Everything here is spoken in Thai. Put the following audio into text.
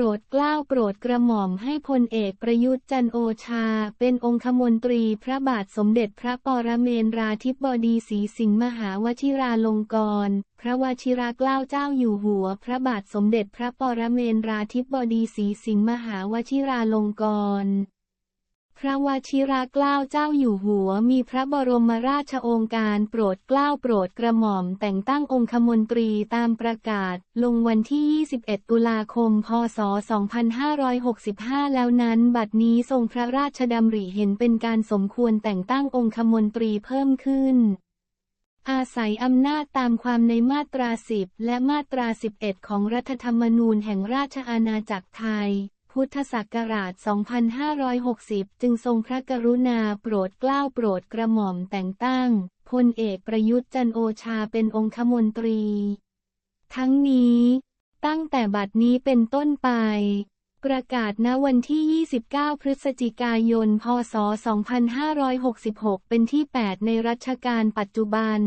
รดเกล้าโปรดกระหม่อมให้พลเอกประยุทธ์จันโอชา เป็นองคมนตรีพระบาทสมเด็จพระปรเมนราธิบดีศรีสิงห์มหาวชิราลงกรณ์พระวชิราเกล้าเจ้าอยู่หัว พระบาทสมเด็จพระปรเมนราธิบดีศรีสิงห์มหาวชิราลงกรณ์ พระวชิราเกล้าเจ้าอยู่หัวมีพระบรมราชโองการโปรดเกล้าโปรดกระหม่อมแต่งตั้งองคมนตรีตามประกาศ ลงวันที่ 21 ตุลาคม พศ 2565 แล้วนั้น บัดนี้ทรงพระราชดำริเห็นเป็นการสมควรแต่งตั้งองคมนตรีเพิ่มขึ้น อาศัยอำนาจตามความในมาตรา 10 และมาตรา 11 ของรัฐธรรมนูญแห่งราชอาณาจักรไทย พุทธศักราช 2560 จึงทรงพระกรุณาโปรดเกล้าโปรดกระหม่อมแต่งตั้งพลเอกประยุทธ์จันโอชาเป็นองคมนตรี ทั้งนี้ ตั้งแต่บัดนี้เป็นต้นไป ประกาศณวันที่ 29 พฤศจิกายน พศ 2566 เป็นที่ 8 ในรัชกาลปัจจุบัน